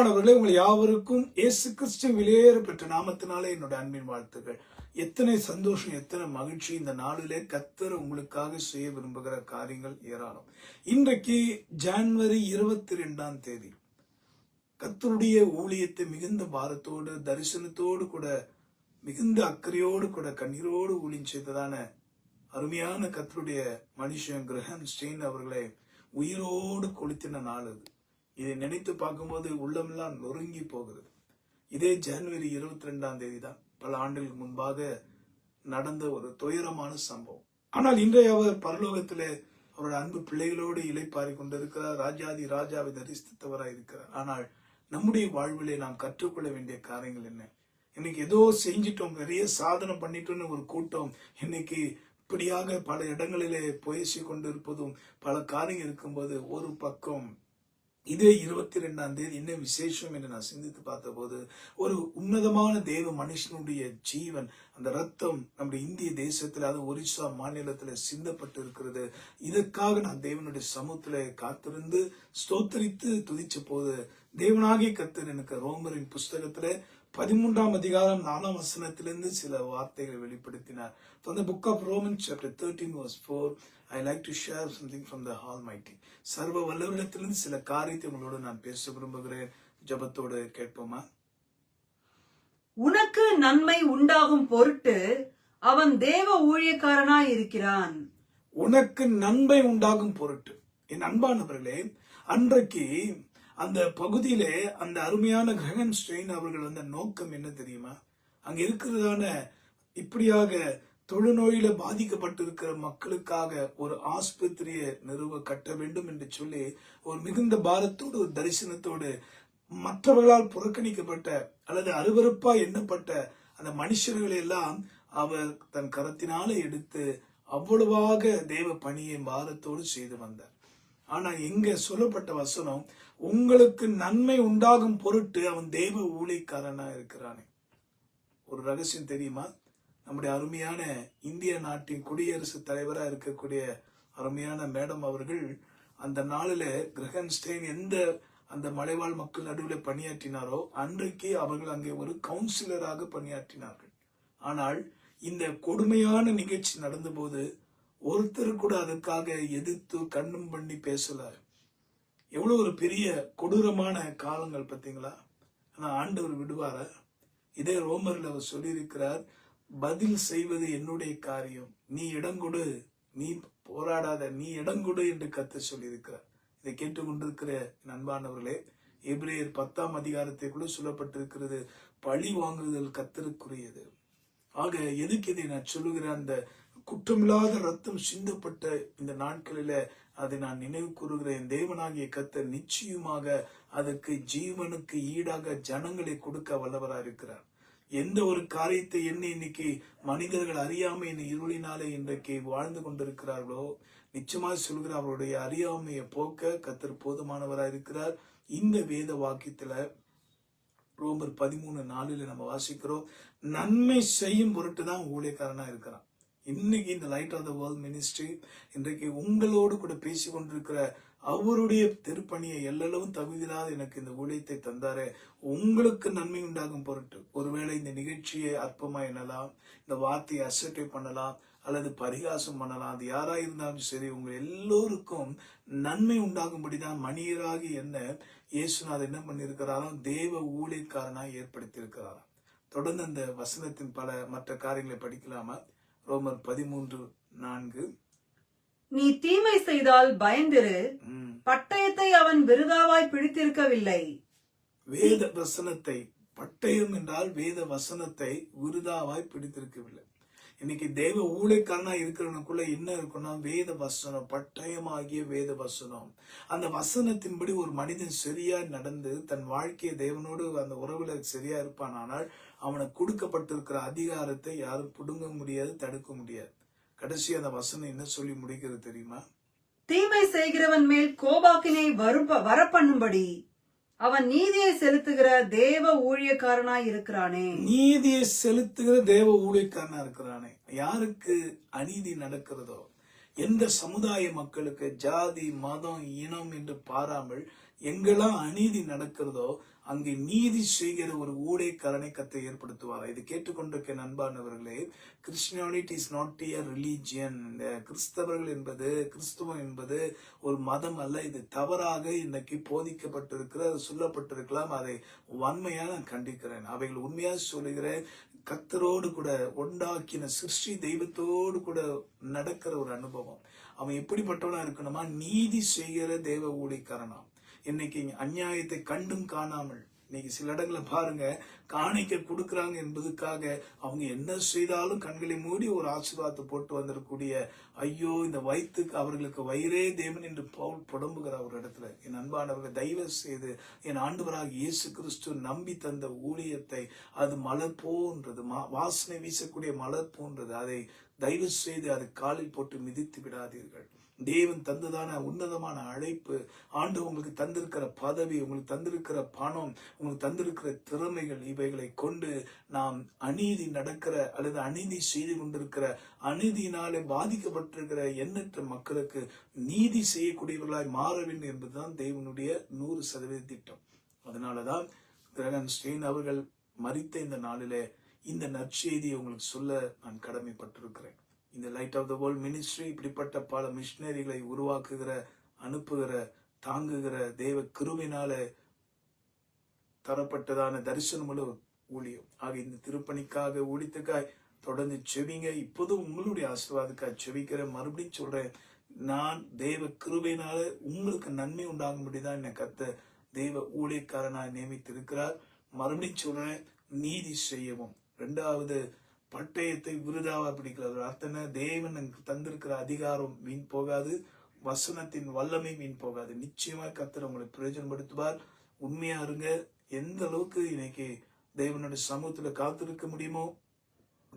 அன்பானவர்களே உங்கள் யாவருக்கும் இயேசு கிறிஸ்து வெளியேற பெற்ற நாமத்தினாலே என்னோட அன்பின் வாழ்த்துக்கள். எத்தனை சந்தோஷம் எத்தனை மகிழ்ச்சி இந்த நாளிலே கத்தர் உங்களுக்காக செய்ய விரும்புகிற காரியங்கள் ஏராளம். இன்றைக்கு ஜான்வரி இருபத்தி ரெண்டாம் தேதி. கத்தருடைய ஊழியத்தை மிகுந்த பாரத்தோடு தரிசனத்தோடு கூட மிகுந்த அக்கறையோடு கூட கண்ணீரோடு ஊழியம் செய்ததான அருமையான கத்தருடைய மனுஷன் கிரஹம் ஸ்டெயின் அவர்களை உயிரோடு கொளுத்தின நாள் அது. இதை நினைத்து பார்க்கும்போது உள்ளமெல்லாம் நொறுங்கி போகிறது. இதே ஜனவரி இருபத்தி ரெண்டாம் தேதி தான் பல ஆண்டுகளுக்கு முன்பாக நடந்த ஒரு துயரமான சம்பவம். ஆனால் இன்றைய அவர் பரலோகத்திலே அவரோட அன்பு பிள்ளைகளோடு இலைப்பாரி கொண்டிருக்கிறார். ராஜாதி ராஜாவை தரிசித்தவராக இருக்கிறார். ஆனால் நம்முடைய வாழ்விலே நாம் கற்றுக்கொள்ள வேண்டிய காரியங்கள் என்ன? இன்னைக்கு ஏதோ செஞ்சிட்டோம் நிறைய சாதனை பண்ணிட்டோம்னு ஒரு கூட்டம் இன்னைக்கு இப்படியாக பல இடங்களிலே பேசி கொண்டிருப்பதும் பல காரியம் இருக்கும்போது ஒரு பக்கம் இதே இருபத்தி ரெண்டாம் தேதி என்ன விசேஷம் என்று நான் சிந்தித்து பார்த்தபோது ஒரு உன்னதமான தேவ மனுஷனுடைய ஜீவன் அந்த ரத்தம் நம்முடைய இந்திய தேசத்தில் அது ஒரிசா மாநிலத்தில் சிந்தப்பட்டு இருக்கிறது இதற்காக நான் தேவனுடைய சமூகத்தில் காத்திருந்து ஸ்தோத்தரித்து துதிச்ச போது தேவனாகிய கத்தர் எனக்கு ரோமரின் புஸ்தகத்தில் பதிமூன்றாம் அதிகாரம் நாலாம் வசனத்திலிருந்து சில வார்த்தைகளை வெளிப்படுத்தினார். From the book of Romans chapter 13 verse 4 I like to share something from the Almighty. சர்வ வல்லவரிடத்திலிருந்து சில காரியத்தை உங்களோடு நான் பேச விரும்புகிறேன். ஜெபத்தோடு கேட்போமா? உனக்கு நன்மை உண்டாகும் பொருட்டு அவன் தேவ ஊழியக்காரனாய் இருக்கிறான். உனக்கு நன்மை உண்டாகும் பொருட்டு. என் அன்பானவர்களே அன்றைக்கு அந்த பகுதியிலே அந்த அருமையான கிரகன் ஸ்ட்ரெயின் அவர்கள் வந்த நோக்கம் என்ன தெரியுமா? அங்கே இருக்கிறதான இப்படியாக தொழுநோயில பாதிக்கப்பட்டிருக்கிற மக்களுக்காக ஒரு ஆஸ்பத்திரியை நிறுவ கட்ட வேண்டும் என்று சொல்லி ஒரு மிகுந்த பாரத்தோடு ஒரு தரிசனத்தோடு மற்றவர்களால் புறக்கணிக்கப்பட்ட அல்லது அருவறுப்பா எண்ணப்பட்ட அந்த மனுஷர்களை எல்லாம் அவர் தன் கரத்தினால எடுத்து அவ்வளவாக தேவ பணியை பாரத்தோடு செய்து வந்தார். ஆனா இங்க சொல்லப்பட்ட வசனம் உங்களுக்கு நன்மை உண்டாகும் பொருட்டு அவன் தெய்வ ஊழிக்காரனா இருக்கிறானே. ஒரு ரகசியம் தெரியுமா? நம்முடைய அருமையான இந்திய நாட்டின் குடியரசுத் தலைவராக இருக்கக்கூடிய அருமையான மேடம் அவர்கள் அந்த நாளில் கிரகன்ஸ்டைன் எந்த அந்த மலைவாழ் மக்கள் நடுவில் பணியாற்றினாரோ அன்றைக்கு அவர்கள் அங்கே ஒரு கவுன்சிலராக பணியாற்றினார்கள். ஆனால் இந்த கொடுமையான நிகழ்ச்சி நடந்தபோது ஒருத்தர் கூட அதற்காக எதிர்த்து கண்ணும் பண்ணி பேசல. எவ்வளவு ஒரு பெரிய கொடூரமான காலங்கள் பார்த்தீங்களா? ஆனால் ஆண்டவர் விடுவார. இதே ரோமரில் அவர் சொல்லியிருக்கிறார் பதில் செய்வது என்னுடைய காரியம். நீ இடம் கொடு. நீ போராடாத. நீ இடம் கொடு என்று கத்து சொல்லியிருக்கிறார். இதை கேட்டுக்கொண்டிருக்கிற நண்பானவர்களே எப்ரேயர் பத்தாம் அதிகாரத்தை கூட சொல்லப்பட்டிருக்கிறது. பழி வாங்குதல் கத்தருக்குரியது ஆக எதுக்கு இதை நான் சொல்லுகிறேன் அந்த குற்றமில்லாத ரத்தம் சிந்தப்பட்ட இந்த நாட்களில அதை நான் நினைவு கூறுகிறேன். தேவனாகிய கத்தர் நிச்சயமாக அதற்கு ஜீவனுக்கு ஈடாக ஜனங்களை கொடுக்க வல்லவராக இருக்கிறார். எந்த ஒரு காரியத்தை என்ன இன்னைக்கு மனிதர்கள் அறியாமை இந்த இருளினாலே இன்றைக்கு வாழ்ந்து கொண்டிருக்கிறார்களோ நிச்சயமாக சொல்கிற அவருடைய அறியாமையை போக்க கத்தர் போதுமானவராக இருக்கிறார். இந்த வேத வாக்கியத்துல ரோமர் பதிமூணு நாளில் நம்ம வாசிக்கிறோம் நன்மை செய்யும் பொருட்டு தான் ஊழியக்காரனா இருக்கிறான். இன்னைக்கு இந்த light of the world ministry இன்றைக்கு உங்களோடு கூட பேசி கொண்டிருக்கிற அவருடைய திருப்பணியை எல்லளவும் தகுதியில்லாத எனக்கு இந்த ஊழியத்தை தந்தாரு. உங்களுக்கு நன்மை உண்டாகும் பொருட்டு. ஒருவேளை இந்த நிகழ்ச்சியை அற்பமா எண்ணலாம் இந்த வார்த்தையை அசட்டை பண்ணலாம் அல்லது பரிகாசம் பண்ணலாம் அது யாரா இருந்தாலும் சரி உங்க எல்லோருக்கும் நன்மை உண்டாகும்படி தான் மணியராகி என்ன இயேசுநாத் என்ன பண்ணியிருக்கிறாரோ தேவ ஊழியக்காரனாக ஏற்படுத்தியிருக்கிறாராம். தொடர்ந்து அந்த வசனத்தின் பல மற்ற காரியங்களை படிக்கலாமா? ரோமர் பதிமூன்று நான்கு. நீ தீமை செய்தால் பயந்திரு. பட்டயத்தை அவன் விருதாவாய் பிடித்திருக்கவில்லை. வேத வசனத்தை பட்டயம் என்றால் வேத வசனத்தை விருதாவாய் பிடித்திருக்கவில்லை. இன்னைக்கு தேவ ஊழியக்காரனா இருக்கிறவனுக்குள்ள என்ன இருக்குன்னா வேத வசனம் பட்டயமாகிய வேத வசனம். அந்த வசனத்தின்படி ஒரு மனிதன் சரியா நடந்து தன் வாழ்க்கையை தேவனோடு அந்த உறவுல சரியா இருப்பானானால் அவனுக்கு கொடுக்கப்பட்டிருக்கிற அதிகாரத்தை யாரும் புடுங்க முடியாது தடுக்க முடியாது. கடைசி அந்த வசனம் என்ன சொல்லி முடிக்கிறது தெரியுமா? தீமை செய்கிறவன் மேல் கோபாக்கினை வருப்ப வரப்பண்ணும்படி. அவன் நீதியை செலுத்துகிற தேவ ஊழியக்காரனா இருக்கிறானே. நீதியை செலுத்துகிற தேவ ஊழியக்காரனா இருக்கிறானே. யாருக்கு அநீதி நடக்கிறதோ எந்த சமுதாய மக்களுக்கு ஜாதி மதம் இனம் என்று பாராமல் எங்கெல்லாம் அநீதி நடக்கிறதோ அங்கே நீதி செய்கிற ஒரு ஊடே கத்தை ஏற்படுத்துவார். இது கேட்டுக்கொண்டிருக்க நண்பானவர்களே Christianity is not a religion இந்த கிறிஸ்தவர்கள் என்பது கிறிஸ்துவம் என்பது ஒரு மதம் அல்ல. இது தவறாக இன்னைக்கு போதிக்கப்பட்டிருக்கிற சொல்லப்பட்டிருக்கலாம். அதை வன்மையாக நான் கண்டிக்கிறேன். அவைகள் உண்மையாக சொல்லுகிறேன். கத்தரோடு கூட உண்டாக்கின சிருஷ்டி தெய்வத்தோடு கூட நடக்கிற ஒரு அனுபவம். அவன் எப்படிப்பட்டவனா இருக்கணுமா? நீதி செய்கிற தேவ ஊழியக்காரனாம் இன்னைக்கு அநியாயத்தை கண்டும் காணாமல். இன்னைக்கு சில இடங்களை பாருங்க காணிக்க கொடுக்கறாங்க என்பதுக்காக அவங்க என்ன செய்தாலும் கண்களை மூடி ஒரு ஆசீர்வாதத்தை போட்டு வந்துடக்கூடிய ஐயோ இந்த வயிற்றுக்கு அவர்களுக்கு வயிறே தேவன் என்று பவுல் புடம்புகிற ஒரு இடத்துல. என் அன்பானவர்கள் தயவு செய்து என் ஆண்டவராக இயேசு கிறிஸ்து நம்பி தந்த ஊழியத்தை அது மலர் போன்றது மா- வாசனை வீசக்கூடிய மலர் போன்றது அதை தயவு செய்து அதை காலில் போட்டு மிதித்து விடாதீர்கள். தேவன் தந்ததான உன்னதமான அழைப்பு. ஆண்டு உங்களுக்கு தந்திருக்கிற பதவி உங்களுக்கு தந்திருக்கிற பணம் உங்களுக்கு தந்திருக்கிற திறமைகள் இவைகளை கொண்டு நாம் அநீதி நடக்கிற அல்லது அநீதி செய்து கொண்டிருக்கிற அநீதியினாலே பாதிக்கப்பட்டிருக்கிற எண்ணற்ற மக்களுக்கு நீதி செய்யக்கூடியவர்களாய் மாற வேண்டும் என்பதுதான் தேவனுடைய நூறு சதவீத திட்டம். அதனாலதான் கிரகன் ஸ்டெயின் அவர்கள் மறித்த இந்த நாளிலே இந்த நற்செய்தியை உங்களுக்கு சொல்ல நான் கடமைப்பட்டிருக்கிறேன். இந்த light of the world ministry இப்படிப்பட்ட பல மிஷினரிகளை உருவாக்குகிற அனுப்புகிற தாங்குகிற தேவ கிருவினால தரப்பட்டதான தரிசனமுள்ள ஊழியம். ஆக இந்த திருப்பணிக்காக ஊழித்துக்காய் தொடர்ந்து செவிங்க. இப்போதும் உங்களுடைய ஆசீர்வாதக்காய் செவிக்கிற மறுபடியும் சொல்றேன் நான் தேவ கிருபையினால உங்களுக்கு நன்மை உண்டாகும்படிதான் என்னை கத்த தெய்வ ஊழியக்காரனாய் நியமித்திருக்கிறார். மறுபடியும் சொல்றேன் நீதி செய்யவும். ரெண்டாவது பட்டயத்தை விருதாவா பிடிக்கிறது அர்த்தம் என்ன? தேவன் எனக்கு தந்திருக்கிற அதிகாரம் வீண் போகாது. வசனத்தின் வல்லமை வீண் போகாது. நிச்சயமா கத்தர் உங்களை பிரயோஜனப்படுத்துவார். உண்மையா இருங்க. எந்த அளவுக்கு இன்னைக்கு தேவனுடைய சமூகத்துல காத்திருக்க முடியுமோ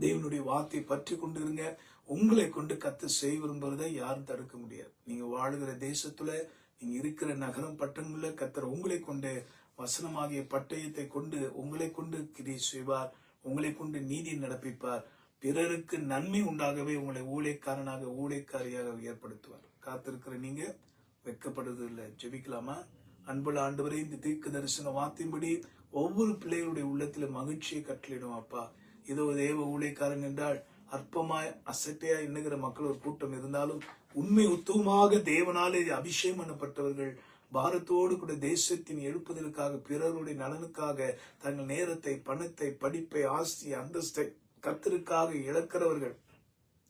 தேவனுடைய வார்த்தையை பற்றி கொண்டு இருங்க உங்களை கொண்டு கத்து செய்ய விரும்புறதை யாரும் தடுக்க முடியாது. நீங்க வாழுகிற தேசத்துல நீங்க இருக்கிற நகரம் பட்டணங்கள்ல கத்தர் உங்களை கொண்டு வசனமாகிய பட்டயத்தை கொண்டு உங்களை கொண்டு கிரி செய்வார். உங்களை கொண்டு நீதி நடப்பிப்பார். பிறருக்கு நன்மை உண்டாகவே உங்களை ஊழியக்காரனாக ஊழியக்காரியாக ஏற்படுத்துவார். காத்திருக்கிற நீங்க வெட்கப்படுவது இல்லை ஜெபிக்கலாமா? அன்புள்ள ஆண்டவரே இந்த தீர்க்க தரிசன வார்த்தையின்படி ஒவ்வொரு பிள்ளைகளுடைய உள்ளத்துல மகிழ்ச்சியை கட்டளிடும் அப்பா. இதோ தேவ ஊழியக்காரன் என்றால் அற்பமாய் அசட்டையா எண்ணுகிற மக்கள் ஒரு கூட்டம் இருந்தாலும் உண்மை உத்துவமாக தேவனாலே அபிஷேகம் பண்ணப்பட்டவர்கள் பாரத்தோடு கூட தேசத்தின் எழுப்புதலுக்காக பிறருடைய நலனுக்காக தங்கள் நேரத்தை பணத்தை படிப்பை ஆஸ்தி அந்தஸ்தை கத்தருக்காக இழக்கிறவர்கள்.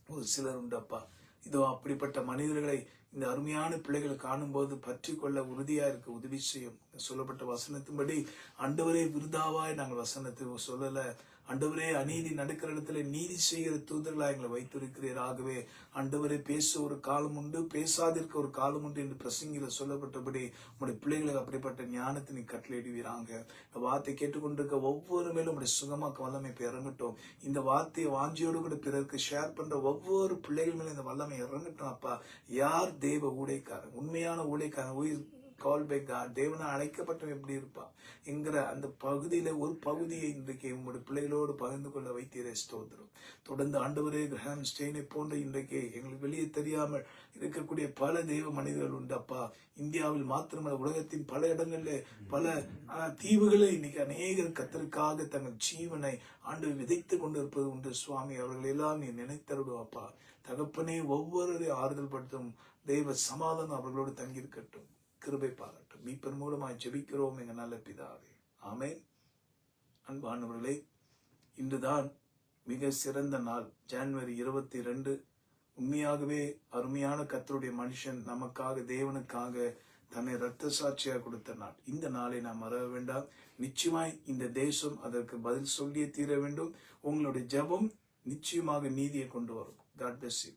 ஒரு சிலர் உண்டப்பா. இதோ அப்படிப்பட்ட மனிதர்களை இந்த அருமையான பிள்ளைகள் காணும்போது பற்றி கொள்ள உறுதியா இருக்க உதவி செய்யும். சொல்லப்பட்ட வசனத்தின்படி அண்டவரே விருதாவாய் நாங்கள் வசனத்தை சொல்லலை. அண்டவரே அநீதி நடக்கிற இடத்துல நீதி செய்கிற தூதர்களாக எங்களை வைத்திருக்கிறீர் ஆகவே அண்டவரே பேச ஒரு காலம் உண்டு பேசாதிருக்க ஒரு காலம் உண்டு என்று பிரசங்கில சொல்லப்பட்டபடி உங்களுடைய பிள்ளைகளுக்கு அப்படிப்பட்ட ஞானத்தை நீ கட்டளையிடுவீராங்க. இந்த வார்த்தை கேட்டுக்கொண்டிருக்க ஒவ்வொரு மேலும் உடைய சுகமாக்க வல்லமை இறங்கட்டும் இந்த வார்த்தையை வாஞ்சியோடு கூட பிறருக்கு ஷேர் பண்ற ஒவ்வொரு பிள்ளைகள் மேலும் இந்த வல்லமை இறங்கட்டும் அப்பா. யார் தேவ ஊழியக்காரன்? உண்மையான ஊழியக்காரன் கால் பை காட் தேவனா அழைக்கப்பட்டவன் எப்படி இருப்பான்? என்கிற அந்த பகுதியில ஒரு பகுதியை இன்றைக்கு உங்களுடைய பிள்ளைகளோடு பகிர்ந்து கொள்ள வைத்தீரே ஸ்தோத்திரம். தொடர்ந்து ஆண்டவரே கிரஹாம் ஸ்டெயினை போன்ற இன்றைக்கு எங்களுக்கு வெளியே தெரியாமல் இருக்கக்கூடிய பல தெய்வ மனிதர்கள் உண்டு அப்பா. இந்தியாவில் மாத்திரமல்ல உலகத்தின் பல இடங்களில் பல தீவுகளில் இன்னைக்கு அநேகர் கத்தருக்காக தங்கள் ஜீவனை ஆண்டு விதைத்து கொண்டிருப்பது உண்டு. சுவாமி அவர்கள் எல்லாம் நீ நினைத்தருடும் அப்பா. தகப்பனே ஒவ்வொரு ஆறுதல் படுத்தும் தெய்வ சமாதானம் அவர்களோடு தங்கியிருக்கட்டும். கிருபை பாராட்டும். மீப்பன் மூலமாய் ஜெபிக்கிறோம் எங்கள் நல்ல பிதாவே. ஆமென். அன்பானவர்களே இன்றுதான் மிக சிறந்த நாள். ஜனவரி இருபத்தி ரெண்டு உண்மையாகவே அருமையான கத்தருடைய மனுஷன் நமக்காக தேவனுக்காக தன்னை ரத்த சாட்சியாக கொடுத்த நாள். இந்த நாளை நாம் மறக்க வேண்டாம். நிச்சயமாய் இந்த தேசம் அதற்கு பதில் சொல்லியே தீர வேண்டும். உங்களுடைய ஜெபம் நிச்சயமாக நீதியை கொண்டு வரும். God bless you